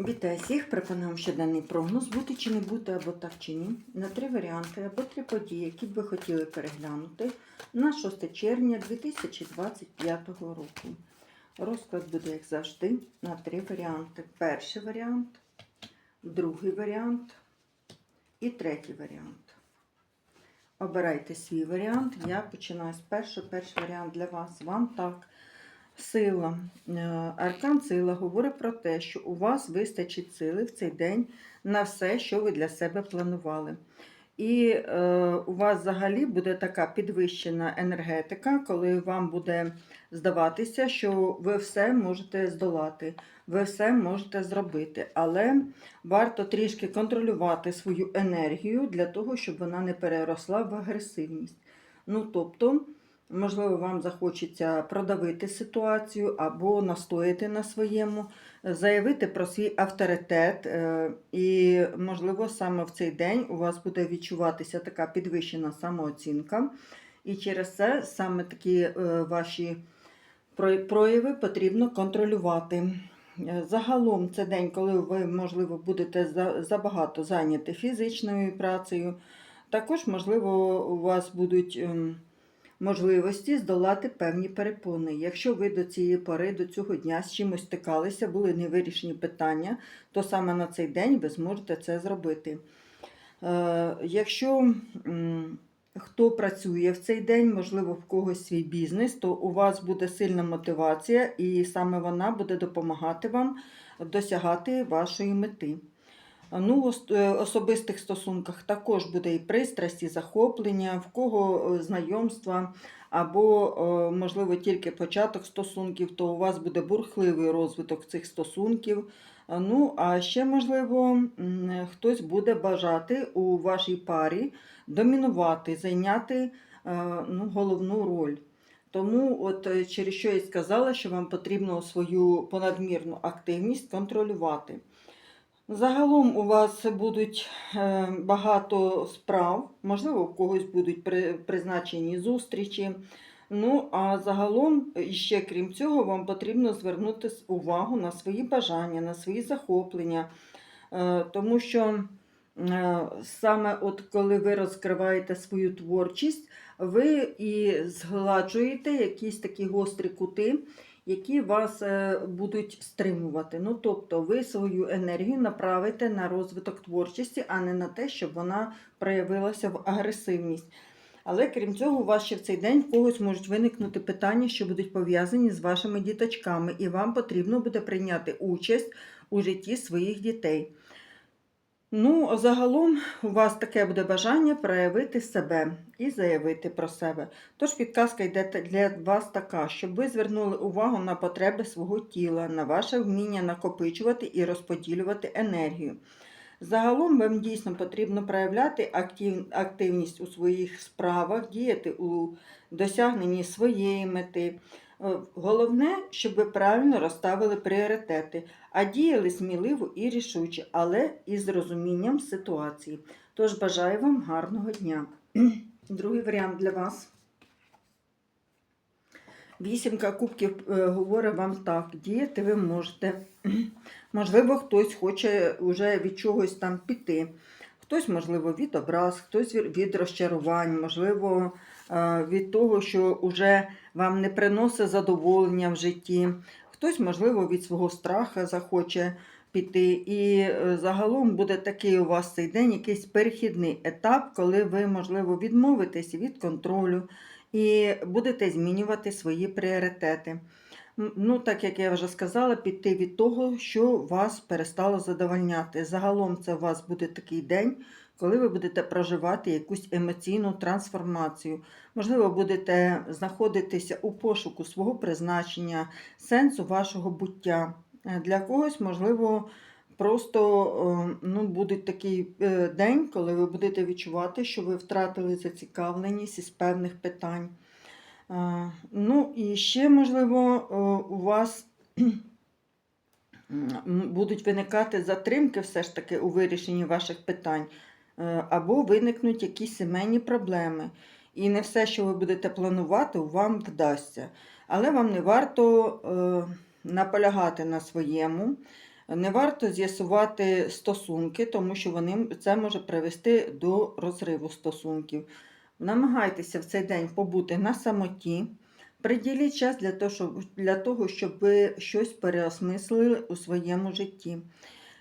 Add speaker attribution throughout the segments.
Speaker 1: Вітаю всіх! Пропоную вам щоденний прогноз бути чи не бути, або так чи ні. На три варіанти або три події, які б ви хотіли переглянути на 6 червня 2025 року. Розклад буде, як завжди, на три варіанти. Перший варіант, другий варіант і третій варіант. Обирайте свій варіант. Я починаю з першого. Перший варіант для вас. Вам так. Сила. Е, Аркан сила говорить про те, що у вас вистачить сили в цей день на все, що ви для себе планували. І е, у вас взагалі буде така підвищена енергетика, коли вам буде здаватися, що ви все можете здолати, ви все можете зробити. Але варто трішки контролювати свою енергію для того, щоб вона не переросла в агресивність. Ну, тобто, Можливо, вам захочеться продавити ситуацію або настояти на своєму, заявити про свій авторитет. е, І, можливо, саме в цей день у вас буде відчуватися така підвищена самооцінка. І через це саме такі е, ваші прояви потрібно контролювати. Е, Загалом це день, коли ви, можливо, будете забагато зайняті фізичною працею. Також, можливо, у вас будуть. Можливості здолати певні перепони. Якщо ви до цієї пори, до цього дня з чимось стикалися, були невирішені питання, то саме на цей день ви зможете це зробити. Е, Якщо хто працює в цей день, можливо, в когось свій бізнес, то у вас буде сильна мотивація, і саме вона буде допомагати вам досягати вашої мети. Ну, в е, особистих стосунках також буде і пристрасть, і захоплення, в кого е, знайомства, або, е, можливо, тільки початок стосунків, то у вас буде бурхливий розвиток цих стосунків. Ну, а ще, можливо, хтось буде бажати у вашій парі домінувати, зайняти ну, головну роль. Тому, от через що я сказала, що вам потрібно свою понадмірну активність контролювати. Загалом у вас будуть е, багато справ, можливо, у когось будуть призначені зустрічі. Ну, а загалом, ще крім цього, вам потрібно звернути увагу на свої бажання, на свої захоплення. Е, Тому що е, саме от коли ви розкриваєте свою творчість, ви і згладжуєте якісь такі гострі кути, які вас е, будуть стримувати. Ну, тобто ви свою енергію направите на розвиток творчості, а не на те, щоб вона проявилася в агресивність. Але крім цього, у вас ще в цей день в когось можуть виникнути питання, що будуть пов'язані з вашими діточками, і вам потрібно буде прийняти участь у житті своїх дітей. Ну, загалом у вас таке буде бажання проявити себе і заявити про себе. Тож підказка йде для вас така, щоб ви звернули увагу на потреби свого тіла, на ваше вміння накопичувати і розподілювати енергію. Загалом вам дійсно потрібно проявляти актив, активність у своїх справах, діяти у досягненні своєї мети. Е, Головне, щоб ви правильно розставили пріоритети, а діяли сміливо і рішуче, але із розумінням ситуації. Тож бажаю вам гарного дня. Другий варіант для вас. Вісімка кубків е, говорить вам так, діяти ви можете. Можливо, хтось хоче вже від чогось там піти. Хтось, можливо, від образ, хтось від розчарувань, можливо, від того, що вже вам не приносить задоволення в житті. Хтось, можливо, від свого страха захоче піти. І е, загалом буде такий у вас цей день якийсь перехідний етап, коли ви, можливо, відмовитесь від контролю і будете змінювати свої пріоритети. Ну, так як я вже сказала, піти від того, що вас перестало задовольняти. Загалом це у вас буде такий день, коли ви будете проживати якусь емоційну трансформацію. Можливо, будете знаходитися у пошуку свого призначення, сенсу вашого буття. Е, Для когось, можливо, просто ну, буде такий е, день, коли ви будете відчувати, що ви втратили зацікавленість із певних питань. Е, Ну і ще, можливо, у вас будуть виникати затримки все ж таки у вирішенні ваших питань, або виникнуть якісь сімейні проблеми. І не все, що ви будете планувати, вам вдасться. Але вам не варто е, наполягати на своєму. Не варто з'ясувати стосунки, тому що вони, це може привести до розриву стосунків. Намагайтеся в цей день побути на самоті. Приділіть час для того, щоб, для того, щоб ви щось переосмислили у своєму житті.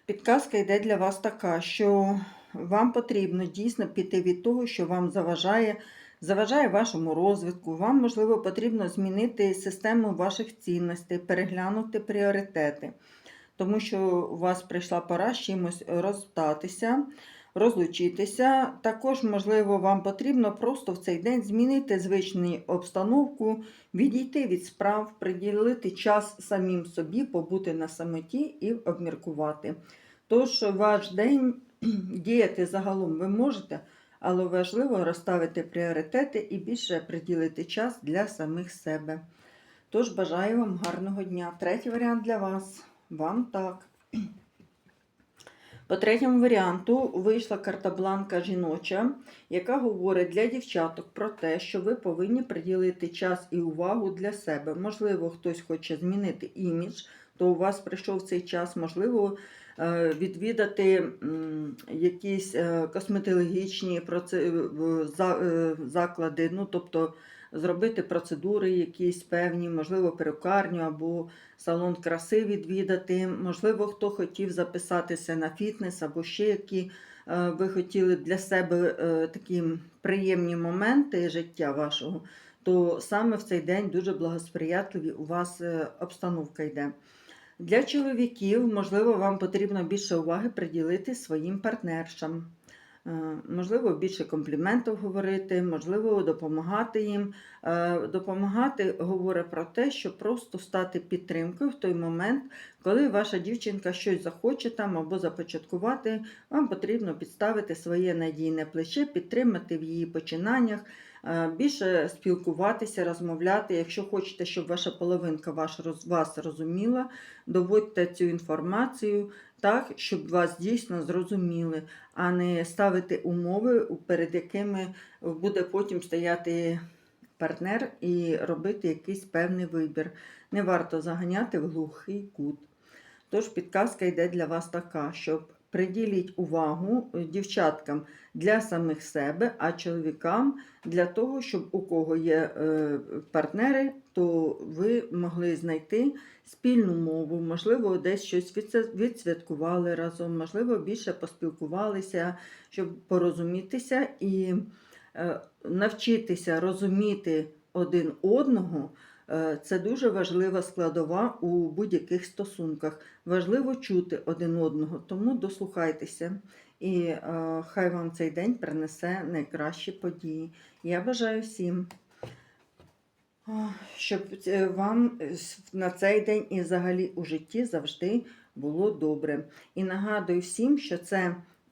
Speaker 1: Підказка йде для вас така, що вам потрібно дійсно піти від того, що вам заважає, заважає вашому розвитку. Вам, можливо, потрібно змінити систему ваших цінностей, переглянути пріоритети, тому що у вас прийшла пора з чимось розстатися, розлучитися. Також, можливо, вам потрібно просто в цей день змінити звичну обстановку, відійти від справ, приділити час самим собі, побути на самоті і обміркувати. Тож ваш день діяти загалом ви можете, але важливо розставити пріоритети і більше приділити час для самих себе. Тож бажаю вам гарного дня. Третій варіант для вас. Вам так. По третьому варіанту вийшла карта бланка жіноча, яка говорить для дівчаток про те, що ви повинні приділити час і увагу для себе. Можливо, хтось хоче змінити імідж, то у вас прийшов цей час, можливо, відвідати якісь е, косметологічні е, заклади, ну, тобто зробити процедури якісь певні, можливо, перукарню або салон краси відвідати. Можливо, хто хотів записатися на фітнес або ще які е, ви хотіли для себе е, такі приємні моменти життя вашого, то саме в цей день дуже благосприятливі у вас е, обстановка йде. Для чоловіків, можливо, вам потрібно більше уваги приділити своїм партнершам. Е, Можливо, більше компліментів говорити, можливо, допомагати їм. Е, Допомагати говорить про те, що просто стати підтримкою в той момент, коли ваша дівчинка щось захоче там або започаткувати, вам потрібно підставити своє надійне плече, підтримати в її починаннях, більше спілкуватися, розмовляти. Якщо хочете, щоб ваша половинка вас розуміла, доводьте цю інформацію так, щоб вас дійсно зрозуміли, а не ставити умови, перед якими буде потім стояти партнер і робити якийсь певний вибір. Не варто заганяти в глухий кут. Тож підказка йде для вас така, щоб приділіть увагу е, дівчаткам для самих себе, а чоловікам для того, щоб у кого є е, партнери, то ви могли знайти спільну мову, можливо, десь щось відсвяткували разом, можливо, більше поспілкувалися, щоб порозумітися і е, навчитися розуміти один одного. Е, Це дуже важлива складова у будь-яких стосунках. Важливо чути один одного, тому дослухайтеся. І е, хай вам цей день принесе найкращі події. Я бажаю всім, щоб е, вам на цей день і взагалі у житті завжди було добре. І нагадую всім, що це